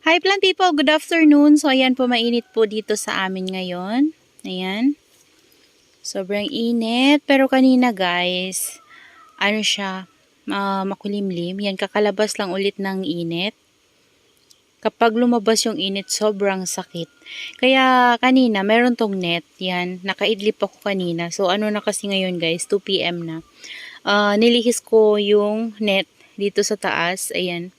Hi plant people, good afternoon. So ayan po mainit po dito sa amin ngayon. Ayan. Sobrang init. Pero kanina guys, ano siya, ah, makulimlim. Yan, kakalabas lang ulit ng init. Kapag lumabas yung init, sobrang sakit. Kaya kanina, meron tong net. Yan, nakaidlip ako kanina. So ano na kasi ngayon guys, 2 p.m. na. Ah, nilihis ko yung net dito sa taas. Ayan.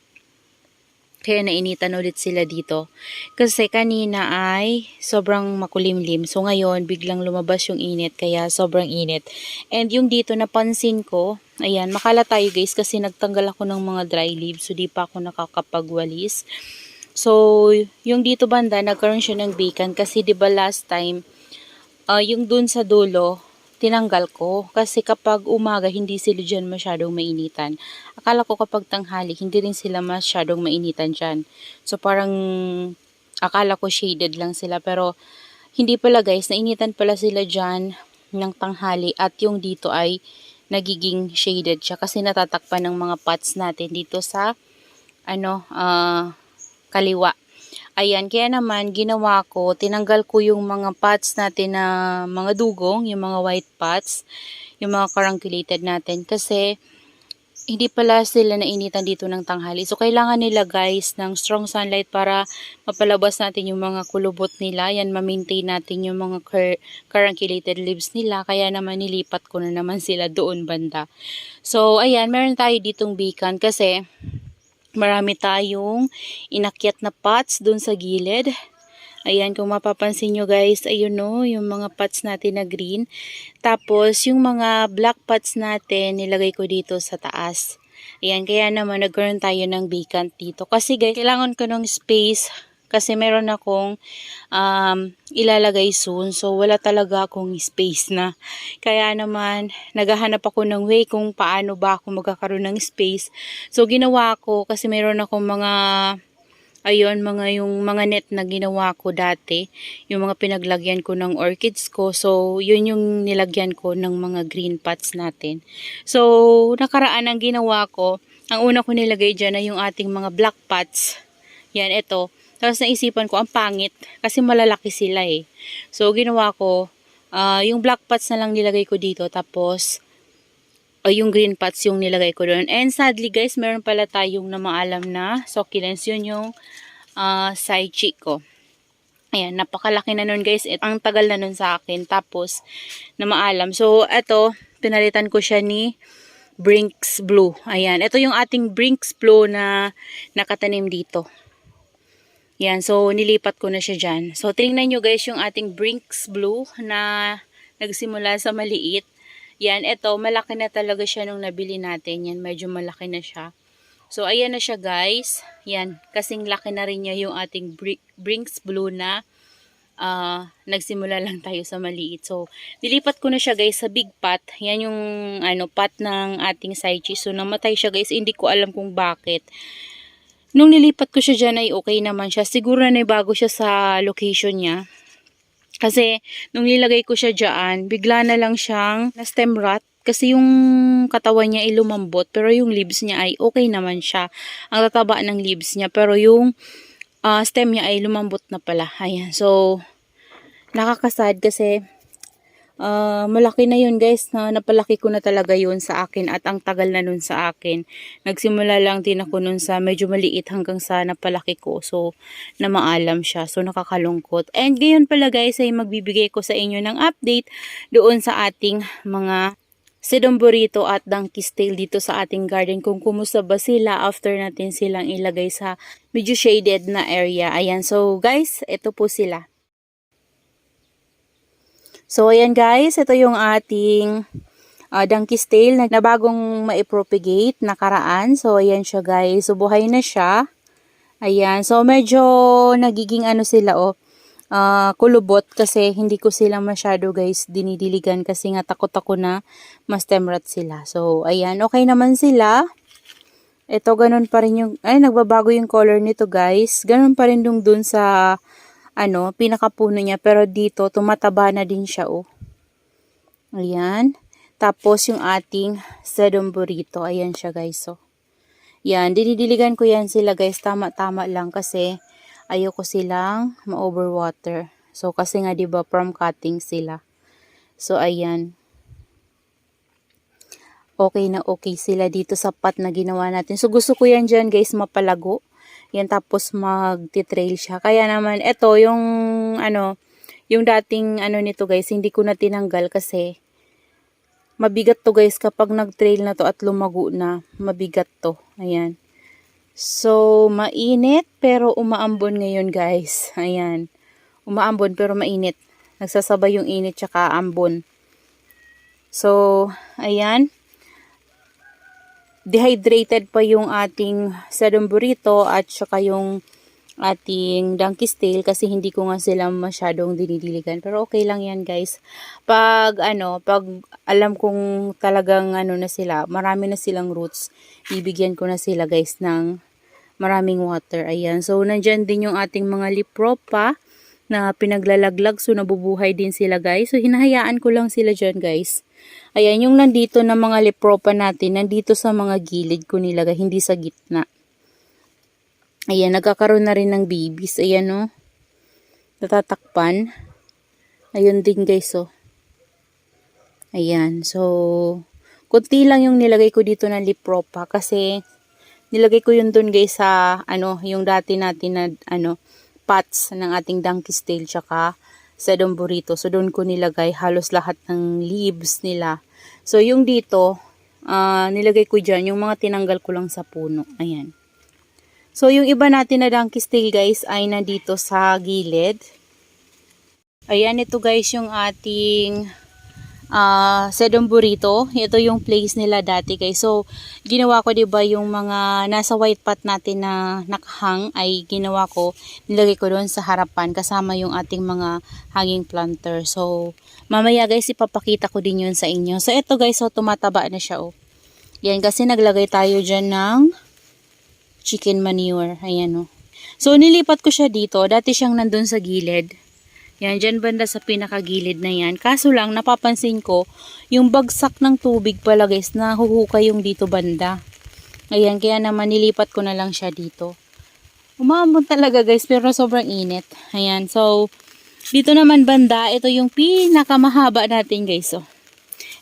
Kaya nainitan ulit sila dito. Kasi kanina ay sobrang makulimlim. So ngayon, biglang lumabas yung init. Kaya sobrang init. And yung dito, napansin ko, ayan, makala tayo guys kasi nagtanggal ako ng mga dry leaves. So di pa ako nakakapagwalis. So, yung dito banda, nagkaroon siya ng bacon. Kasi di ba last time, ah, yung dun sa dulo, tinanggal ko. Kasi kapag umaga, hindi sila dyan masyadong mainitan. Akala ko kapag tanghali, hindi rin sila masyadong mainitan dyan. So parang, akala ko shaded lang sila. Pero, hindi pala guys, nainitan pala sila dyan ng tanghali. At yung dito ay nagiging shaded siya. Kasi natatakpan ng mga pots natin dito sa, ano, ah, kaliwa. Ayan, kaya naman ginawa ko, tinanggal ko yung mga pots natin na mga dugong, yung mga white pots, yung mga carangulated natin kasi hindi pala sila nainitan dito ng tanghali. So, kailangan nila guys ng strong sunlight para mapalabas natin yung mga kulubot nila. Yan, ma-maintain natin yung mga car carangulated leaves nila. Kaya naman nilipat ko na naman sila doon banda. So, ayan, meron tayo ditong beacon kasi marami tayong inakyat na pots dun sa gilid. Ayan, kung mapapansin nyo guys, ayun no, yung mga pots natin na green. Tapos, yung mga black pots natin, nilagay ko dito sa taas. Ayan, kaya naman nagkaroon tayo ng vacant dito. Kasi guys, kailangan ko ng space kasi meron akong um, ilalagay soon. So, wala talaga akong space na. Kaya naman, naghahanap ako ng way kung paano ba ako magkakaroon ng space. So, ginawa ko kasi meron akong mga ayun, mga yung mga net na ginawa ko dati, yung mga pinaglagyan ko ng orchids ko. So, yun yung nilagyan ko ng mga green pots natin. So, nakaraan ang ginawa ko, ang una ko nilagay dyan ay yung ating mga black pots. Yan, ito. Tapos naisipan ko, ang pangit, kasi malalaki sila eh. So, ginawa ko, ah, yung black pots na lang nilagay ko dito, tapos, o yung green pots yung nilagay ko doon. And sadly guys, meron pala tayong na maalam na succulents. Yun yung uh, side chick ko. Ayan, napakalaki na nun guys. Ang tagal na nun sa akin. Tapos, na maalam. So, eto, pinalitan ko siya ni Brinks Blue. Ayan, ito yung ating Brinks Blue na nakatanim dito. Yan, so nilipat ko na siya dyan. So, tingnan nyo guys yung ating Brinks Blue na nagsimula sa maliit. Yan, ito, malaki na talaga siya nung nabili natin. Yan, medyo malaki na siya. So, ayan na siya guys. Yan, kasing laki na rin niya yung ating Brinks Blue na uh, nagsimula lang tayo sa maliit. So, nilipat ko na siya guys sa big pot. Yan yung ano, pot ng ating Saichi. So, namatay siya guys. Hindi ko alam kung bakit. Nung nilipat ko siya dyan ay okay naman siya. Siguro na bago siya sa location niya. Kasi, nung nilagay ko siya dyan, bigla na lang siyang na-stem rot. Kasi yung katawan niya ay lumambot, pero yung leaves niya ay okay naman siya. Ang tataba ng leaves niya, pero yung uh, stem niya ay lumambot na pala. Ayan, so, nakakasad kasi uh, malaki na yun guys na napalaki ko na talaga yun sa akin at ang tagal na nun sa akin nagsimula lang din ako nun sa medyo maliit hanggang sa napalaki ko so na maalam siya so nakakalungkot and ngayon pala guys ay magbibigay ko sa inyo ng update doon sa ating mga Sedumburito at Donkey's Tail dito sa ating garden kung kumusta ba sila after natin silang ilagay sa medyo shaded na area. Ayan, so guys, ito po sila. So, ayan guys, ito yung ating uh, donkey's tail na, na bagong maipropagate nakaraan. So, ayan siya guys. So, buhay na siya. Ayan. So, medyo nagiging ano sila oh. Uh, kulubot kasi hindi ko sila masyado guys dinidiligan kasi nga takot ako na mas temrat sila. So, ayan. Okay naman sila. Ito, ganun pa rin yung, ay, nagbabago yung color nito guys. Ganun pa rin dung dun sa ano, pinakapuno niya. Pero dito, tumataba na din siya, oh. Ayan. Tapos, yung ating sedum burrito. Ayan siya, guys, oh. Yan, dinidiligan ko yan sila, guys. Tama-tama lang kasi ayoko silang ma-overwater. So, kasi nga, di ba, from cutting sila. So, ayan. Okay na okay sila dito sa pot na ginawa natin. So, gusto ko yan dyan, guys, mapalago. Yan, tapos mag-trail siya. Kaya naman, ito, yung, ano, yung dating, ano nito, guys, hindi ko na tinanggal kasi, mabigat to, guys, kapag nag-trail na to at lumago na, mabigat to. Ayan. So, mainit, pero umaambon ngayon, guys. Ayan. Umaambon, pero mainit. Nagsasabay yung init tsaka ambon. So, ayan dehydrated pa yung ating sedum burrito at saka yung ating donkey's tail kasi hindi ko nga sila masyadong dinidiligan. Pero okay lang yan guys. Pag ano, pag alam kong talagang ano na sila, marami na silang roots, bibigyan ko na sila guys ng maraming water. Ayan. So, nandyan din yung ating mga lipropa na pinaglalaglag. So, nabubuhay din sila guys. So, hinahayaan ko lang sila dyan guys. Ayan, yung nandito na mga lipropa natin, nandito sa mga gilid ko nilagay, hindi sa gitna. Ayan, nagkakaroon na rin ng babies. Ayan, oh. Natatakpan. Ayun din, guys, oh. Ayan, so, kunti lang yung nilagay ko dito na lipropa kasi nilagay ko yun dun, guys, sa, ano, yung dati natin na, ano, pots ng ating donkey's tail, tsaka sedum burrito. So, doon ko nilagay halos lahat ng leaves nila. So, yung dito, uh, nilagay ko dyan, yung mga tinanggal ko lang sa puno. Ayan. So, yung iba natin na donkey tail guys ay nandito sa gilid. Ayan, ito guys yung ating uh, sedum burrito. Ito yung place nila dati guys. So, ginawa ko 'di ba yung mga nasa white pot natin na nakahang ay ginawa ko, nilagay ko doon sa harapan kasama yung ating mga hanging planter. So, mamaya guys ipapakita ko din yun sa inyo. So, ito guys, so tumataba na siya oh. Yan kasi naglagay tayo diyan ng chicken manure. Ayan oh. So, nilipat ko siya dito. Dati siyang nandun sa gilid. Yan, dyan banda sa pinakagilid na yan. Kaso lang, napapansin ko, yung bagsak ng tubig pala guys, nahuhukay yung dito banda. Ayan, kaya naman nilipat ko na lang siya dito. Umambon talaga guys, pero sobrang init. Ayan, so, dito naman banda, ito yung pinakamahaba natin guys. So,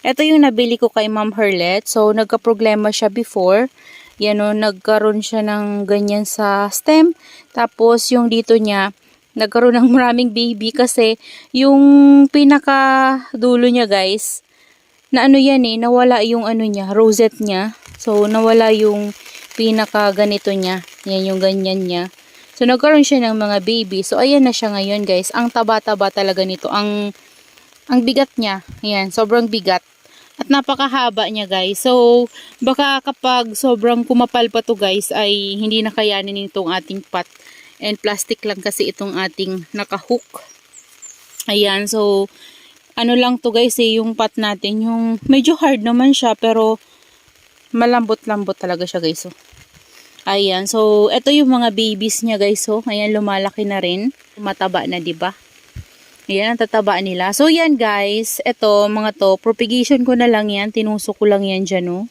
ito yung nabili ko kay Ma'am Herlet. So, nagka-problema siya before. Yan o, nagkaroon siya ng ganyan sa stem. Tapos, yung dito niya, nagkaroon ng maraming baby kasi yung pinaka dulo niya guys na ano yan eh nawala yung ano niya rosette niya. So nawala yung pinaka ganito niya. Yan yung ganyan niya. So nagkaroon siya ng mga baby. So ayan na siya ngayon guys. Ang taba-taba talaga nito. Ang ang bigat niya. Yan sobrang bigat. At napakahaba niya guys. So, baka kapag sobrang kumapal pa to guys ay hindi na kayanin itong ating pot And plastic lang kasi itong ating nakahook. Ayan, so ano lang to guys eh, yung pot natin, yung medyo hard naman siya pero malambot-lambot talaga siya guys. So. Ayan, so ito yung mga babies niya guys. So, ayan lumalaki na rin. Mataba na 'di ba? Ayan, ang tataba nila. So, yan guys. Ito, mga to. Propagation ko na lang yan. Tinusok ko lang yan dyan, no.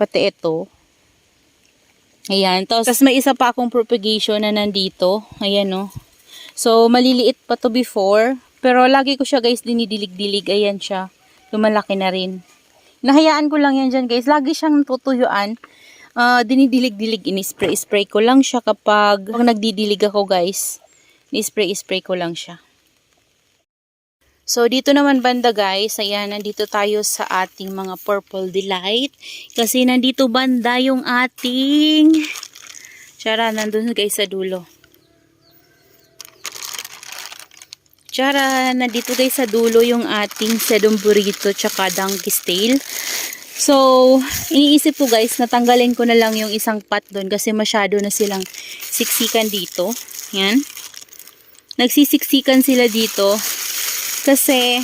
Pati ito. Ayan. Tapos may isa pa akong propagation na nandito. Ayan no. So maliliit pa to before. Pero lagi ko siya guys dinidilig-dilig. Ayan siya. Lumalaki na rin. Nahayaan ko lang yan dyan guys. Lagi siyang tutuyuan. Uh, dinidilig-dilig. Ini-spray-spray ko lang siya kapag pag nagdidilig ako guys. Ni-spray-spray ko lang siya. So, dito naman banda guys, ayan, nandito tayo sa ating mga purple delight. Kasi nandito banda yung ating, tsara, nandun guys sa dulo. Tsara, nandito guys sa dulo yung ating sedum burrito tsaka donkey's tail. So, iniisip ko guys, natanggalin ko na lang yung isang pot doon kasi masyado na silang siksikan dito. Yan. Nagsisiksikan sila dito kasi,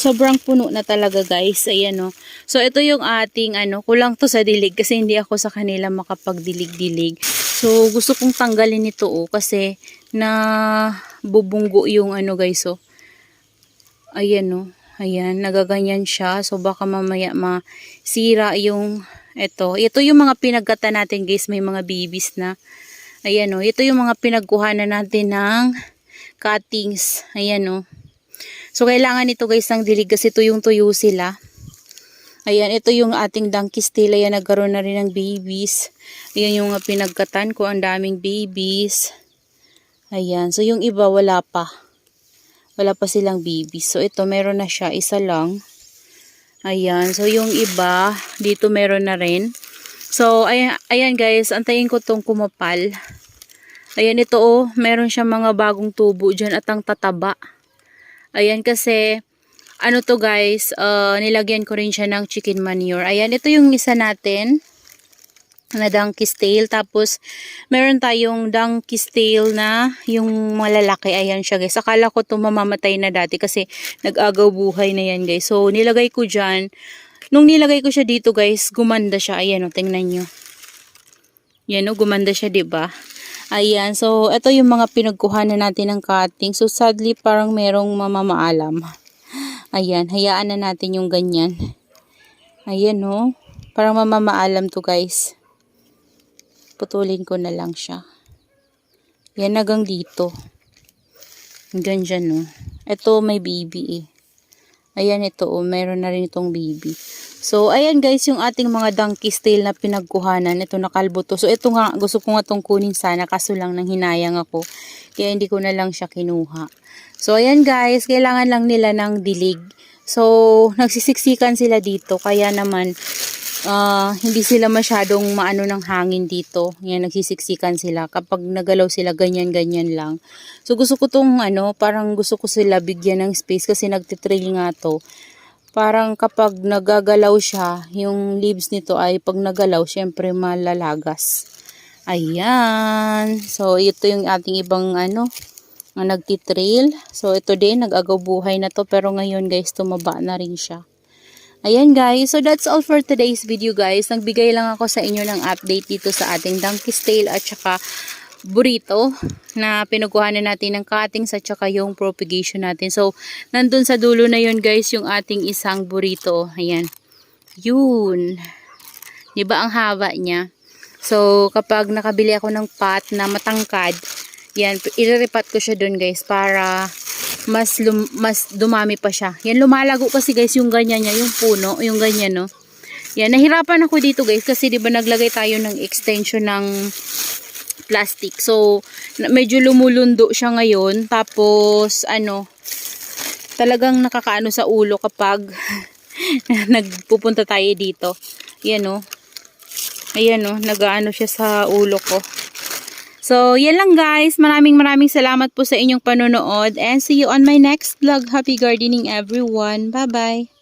sobrang puno na talaga guys. Ayan o. Oh. So, ito yung ating ano, kulang to sa dilig kasi hindi ako sa kanila makapagdilig-dilig. So, gusto kong tanggalin ito oh, kasi na bubunggo yung ano guys oh. Ayan oh. Ayan, nagaganyan siya. So, baka mamaya masira yung Ito, ito yung mga pinagkata natin guys, may mga babies na. Ayan o, ito yung mga pinagkuhanan natin ng cuttings. Ayan o. So, kailangan ito guys ng dilig kasi ito yung tuyo sila. Ayan, ito yung ating donkey steel. Ayan, nagkaroon na rin ng babies. Ayan yung pinagkatan ko, ang daming babies. Ayan, so yung iba wala pa. Wala pa silang babies. So, ito meron na siya, isa lang. Ayan, so yung iba, dito meron na rin. So, ayan, ayan guys, antayin ko tong kumapal. Ayan, ito oh, meron siya mga bagong tubo dyan at ang tataba. Ayan kasi, ano to guys, uh, nilagyan ko rin siya ng chicken manure. Ayan, ito yung isa natin na donkey's tail. Tapos, meron tayong donkey's tail na yung malalaki. Ayan siya guys. Akala ko to mamamatay na dati kasi nag-agaw buhay na yan guys. So, nilagay ko dyan. Nung nilagay ko siya dito guys, gumanda siya. Ayan o, tingnan nyo. Yan o, gumanda siya, ba? Ayan, so ito yung mga pinagkuhanan natin ng cutting. So sadly parang merong mamamaalam. Ayan, hayaan na natin yung ganyan. Ayan no, parang mamamaalam to guys. Putulin ko na lang siya. Yan hanggang dito. Hanggang dyan no. Ito may baby eh. Ayan ito oh, meron na rin itong baby. So, ayan guys, yung ating mga donkey tail na pinagkuhanan. Ito nakalbo to. So, ito nga, gusto ko nga itong kunin sana. Kaso lang nang hinayang ako. Kaya hindi ko na lang siya kinuha. So, ayan guys, kailangan lang nila ng dilig. So, nagsisiksikan sila dito. Kaya naman, ah, hindi sila masyadong maano ng hangin dito. Yan, nagsisiksikan sila. Kapag nagalaw sila, ganyan-ganyan lang. So, gusto ko tong ano, parang gusto ko sila bigyan ng space kasi nagtitrail nga to parang kapag nagagalaw siya, yung leaves nito ay pag nagalaw, syempre malalagas. Ayan. So, ito yung ating ibang ano, na nagtitrail. So, ito din, nag-agaw buhay na to. Pero ngayon guys, tumaba na rin siya. Ayan guys, so that's all for today's video guys. Nagbigay lang ako sa inyo ng update dito sa ating donkey's tail at saka burrito na pinagkuhanan natin ng cuttings at saka yung propagation natin. So, nandun sa dulo na yun guys yung ating isang burrito. Ayan. Yun. Diba ang haba niya? So, kapag nakabili ako ng pot na matangkad, yan, ireripat ko siya dun guys para mas lum, mas dumami pa siya. Yan, lumalago kasi guys yung ganyan niya, yung puno, yung ganyan no. Yan, nahirapan ako dito guys kasi 'di ba naglagay tayo ng extension ng plastic. So, medyo lumulundo siya ngayon. Tapos, ano, talagang nakakaano sa ulo kapag nagpupunta tayo dito. Yan o. Ayan o, nagaano siya sa ulo ko. So, yan lang guys. Maraming maraming salamat po sa inyong panonood. And see you on my next vlog. Happy gardening everyone. Bye-bye.